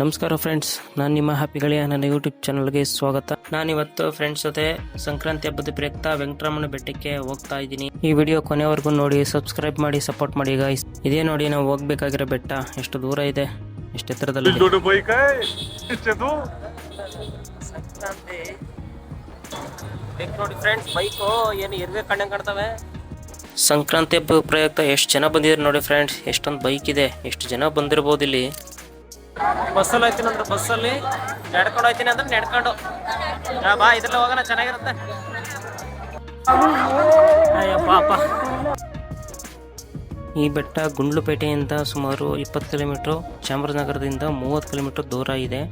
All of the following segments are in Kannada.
ನಮಸ್ಕಾರ ಫ್ರೆಂಡ್ಸ್ ನಾನು ನಿಮ್ಮ ಹ್ಯಾಪಿಗಳೇ ನನ್ನ ಯೂಟ್ಯೂಬ್ ಚಾನಲ್ಗೆ ಸ್ವಾಗತ. ನಾನಿವತ್ತು ಫ್ರೆಂಡ್ಸ್ ಜೊತೆ ಸಂಕ್ರಾಂತಿ ಹಬ್ಬದ ಪ್ರಯುಕ್ತ ವೆಂಕಟರಮಣ ಬೆಟ್ಟಕ್ಕೆ ಹೋಗ್ತಾ ಇದ್ದೀನಿ. ಈ ವಿಡಿಯೋ ಕೊನೆವರೆಗೂ ನೋಡಿ ಸಬ್ಸ್ಕ್ರೈಬ್ ಮಾಡಿ ಸಪೋರ್ಟ್ ಮಾಡಿ ಗಾಯ್ಸ್ ಇದೇ ನೋಡಿ, ನಾವು ಹೋಗ್ಬೇಕಾಗಿರೋ ಬೆಟ್ಟ. ಎಷ್ಟು ದೂರ ಇದೆ? ಎಷ್ಟು ಎತ್ತರದಲ್ಲಿ ನೋಡಿ ಫ್ರೆಂಡ್ಸ್ ಬೈಕು ಏನು ಕಾಣ್ತವೆ ಸಂಕ್ರಾಂತಿ ಹಬ್ಬ ಪ್ರಯುಕ್ತ ಎಷ್ಟು ಜನ ಬಂದಿದ್ದಾರೆ ನೋಡಿ ಫ್ರೆಂಡ್ಸ್ ಎಷ್ಟೊಂದು ಬೈಕ್ ಇದೆ. ಎಷ್ಟು ಜನ ಬಂದಿರ್ಬೋದು ಇಲ್ಲಿ? ಬಸ್ಸಲ್ಲಿ ಹೋಯ್ತೀನಿ ಅಂದ್ರೆ ಬಸ್ಸಲ್ಲಿ. ನಡ್ಕೊಂಡು ಹೋಯ್ತೀನಿ ಅಂದ್ರೆ ನಡ್ಕೊಂಡು. ಬಾ, ಇದ್ರಲ್ಲಿ ಹೋಗೋಣ, ಚೆನ್ನಾಗಿರುತ್ತೆ. ಈ ಬೆಟ್ಟ ಗುಂಡ್ಲುಪೇಟೆಯಿಂದ ಸುಮಾರು ಇಪ್ಪತ್ತು ಕಿಲೋಮೀಟ್ರು, ಚಾಮರಾಜನಗರದಿಂದ ಮೂವತ್ತು ಕಿಲೋಮೀಟರ್ ದೂರ ಇದೆ.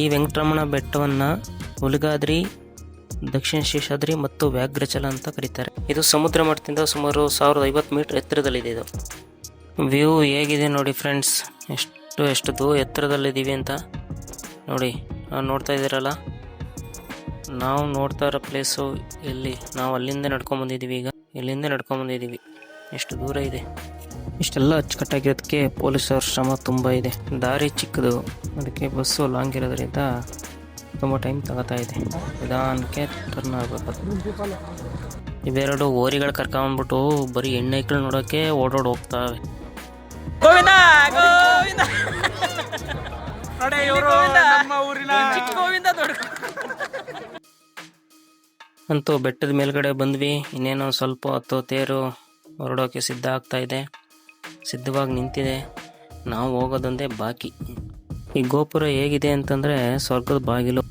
ಈ ವೆಂಕಟರಮಣ ಬೆಟ್ಟವನ್ನು ಹುಲಿಗಾದ್ರಿ ದಕ್ಷಿಣ ಶೇಷಾದ್ರಿ ಮತ್ತು ವ್ಯಾಘ್ರಚಲ ಅಂತ ಕರೀತಾರೆ. ಇದು ಸಮುದ್ರ ಮಟ್ಟದಿಂದ ಸುಮಾರು ಸಾವಿರದ ಐವತ್ತು ಮೀಟರ್ ಎತ್ತರದಲ್ಲಿದೆ ಇದು. ವ್ಯೂ ಹೇಗಿದೆ ನೋಡಿ ಫ್ರೆಂಡ್ಸ್. ಎಷ್ಟು ಎಷ್ಟು ದೂ ಎತ್ತರದಲ್ಲಿದ್ದೀವಿ ಅಂತ ನೋಡಿ, ನಾವು ನೋಡ್ತಾ ಇದ್ದೀರಲ್ಲ? ನಾವು ನೋಡ್ತಾ ಇರೋ ಪ್ಲೇಸು ಎಲ್ಲಿ? ನಾವು ಅಲ್ಲಿಂದ ನಡ್ಕೊಂಬಂದಿದ್ದೀವಿ ಈಗ. ಇಲ್ಲಿಂದ ನಡ್ಕೊಂಬಂದಿದ್ದೀವಿ ಎಷ್ಟು ದೂರ ಇದೆ? ಇಷ್ಟೆಲ್ಲ ಅಚ್ಚುಕಟ್ಟಾಗಿರೋದಕ್ಕೆ ಪೊಲೀಸರ ಶ್ರಮ ತುಂಬ ಇದೆ. ದಾರಿ ಚಿಕ್ಕದು. ಅದಕ್ಕೆ ಬಸ್ಸು ಲಾಂಗ್ ಇರೋದ್ರಿಂದ ತುಂಬ ಟೈಮ್ ತಗೋತಾ ಇದೆ. ನಿಧಾನಕ್ಕೆ ಟರ್ನ್ ಆಗಬೇಕು. ಇವೆರಡು ಓರಿಗಳು ಕರ್ಕೊಂಡ್ಬಿಟ್ಟು ಬರೀ ಹೆಣ್ಣೈಕ್ಳು ನೋಡೋಕ್ಕೆ ಓಡೋಡ್ ಹೋಗ್ತಾವೆ. ಗೋವಿಂದ. ಗೋವಿಂದ ನೋಡಿ ಇವರು ನಮ್ಮ ಊರಿನ ಗೋವಿಂದ. ಅಂತೂ ಬೆಟ್ಟದ ಮೇಲ್ಗಡೆ ಬಂದ್ವಿ. ಇನ್ನೇನೋ ಸ್ವಲ್ಪ ಹೊತ್ತು ತೇರು ಹೊರಡೋಕೆ ಸಿದ್ಧ ಆಗ್ತಾ ಇದೆ. ಸಿದ್ಧವಾಗಿ ನಿಂತಿದೆ. ನಾವು ಹೋಗೋದೊಂದೇ ಬಾಕಿ. ಈ ಗೋಪುರ ಹೇಗಿದೆ ಅಂತಂದ್ರೆ ಸ್ವರ್ಗದ ಬಾಗಿಲು.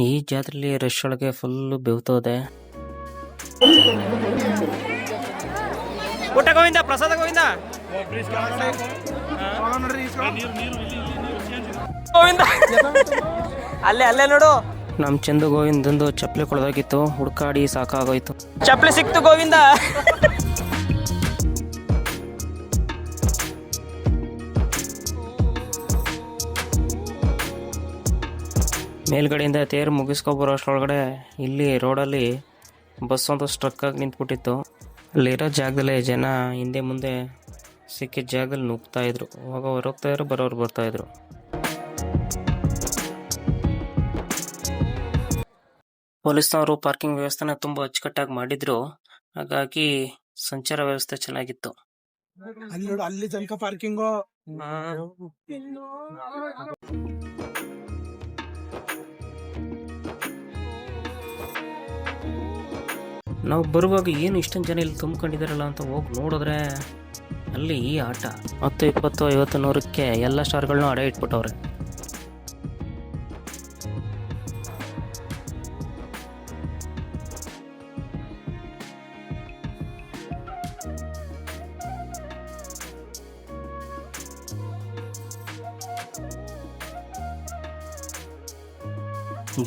ಈ ಜಾತ್ರೆಲಿ ರಶ್ ಒಳಗೆ ಫುಲ್ ಬೆವ್ತೋದೆ. ಊಟ ಗೋವಿಂದ ಪ್ರಸಾದ ಗೋವಿಂದ? ಗೋವಿಂದ. ಅಲ್ಲೇ ಅಲ್ಲೇ ನೋಡು. ನಮ್ ಚಂದು ಗೋವಿಂದಂದು ಚಪ್ಪಲಿ ಕೊಡದಾಗಿತ್ತು ಹುಡ್ಕಾಡಿ ಸಾಕಾಗೋಯ್ತು. ಚಪ್ಪಲಿ ಸಿಕ್ತು ಗೋವಿಂದ. ಮೇಲ್ಗಡೆಯಿಂದ ತೇರು ಮುಗಿಸ್ಕೊಬರೋ ಅಷ್ಟೊಳಗಡೆ ಇಲ್ಲಿ ರೋಡಲ್ಲಿ ಬಸ್ ಒಂದು ಸ್ಟ್ರಕ್ ಆಗಿ ನಿಂತ್ಬಿಟ್ಟಿತ್ತು. ಅಲ್ಲಿರೋ ಜಾಗದಲ್ಲೇ ಜನ ಹಿಂದೆ ಮುಂದೆ ಸಿಕ್ಕಿದ ಜಾಗದಲ್ಲಿ ನುಗ್ತಾ ಇದ್ರು. ಹೋಗೋರು ಹೋಗ್ತಾ ಇದ್ರು ಬರೋರು ಬರ್ತಾ ಇದ್ರು. ಪೊಲೀಸ್ನವರು ಪಾರ್ಕಿಂಗ್ ವ್ಯವಸ್ಥೆನ ತುಂಬ ಅಚ್ಚುಕಟ್ಟಾಗಿ ಮಾಡಿದ್ರು. ಹಾಗಾಗಿ ಸಂಚಾರ ವ್ಯವಸ್ಥೆ ಚೆನ್ನಾಗಿತ್ತು. ಅಲ್ಲಿ ತನಕ ಪಾರ್ಕಿಂಗು. ನಾವು ಬರುವಾಗ ಏನು ಇಷ್ಟೊಂದು ಜನ ಇಲ್ಲಿ ತುಂಬ್ಕೊಂಡಿದಾರಲ್ಲ ಅಂತ ಹೋಗಿ ನೋಡಿದ್ರೆ ಅಲ್ಲಿ ಈ ಆಟ. ಹತ್ತು, ಇಪ್ಪತ್ತು, ಐವತ್ತು, ನೂರಕ್ಕೆ ಎಲ್ಲ ಸ್ಟಾರ್ಗಳನ್ನೂ ಅಡೆ ಇಟ್ಬಿಟ್ಟವ್ರೆ.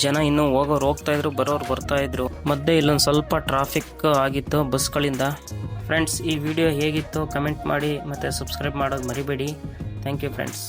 ಜನ ಇನ್ನೂ ಹೋಗೋರು ಹೋಗ್ತಾ ಇದ್ರು, ಬರೋರು ಬರ್ತಾ ಇದ್ರು. ಮಧ್ಯೆ ಇಲ್ಲೊಂದು ಸ್ವಲ್ಪ ಟ್ರಾಫಿಕ್ ಆಗಿತ್ತು ಬಸ್ಗಳಿಂದ. ಫ್ರೆಂಡ್ಸ್ ಈ ವಿಡಿಯೋ ಹೇಗಿತ್ತು? ಕಮೆಂಟ್ ಮಾಡಿ ಮತ್ತು ಸಬ್ಸ್ಕ್ರೈಬ್ ಮಾಡೋದು ಮರಿಬೇಡಿ. Thank you friends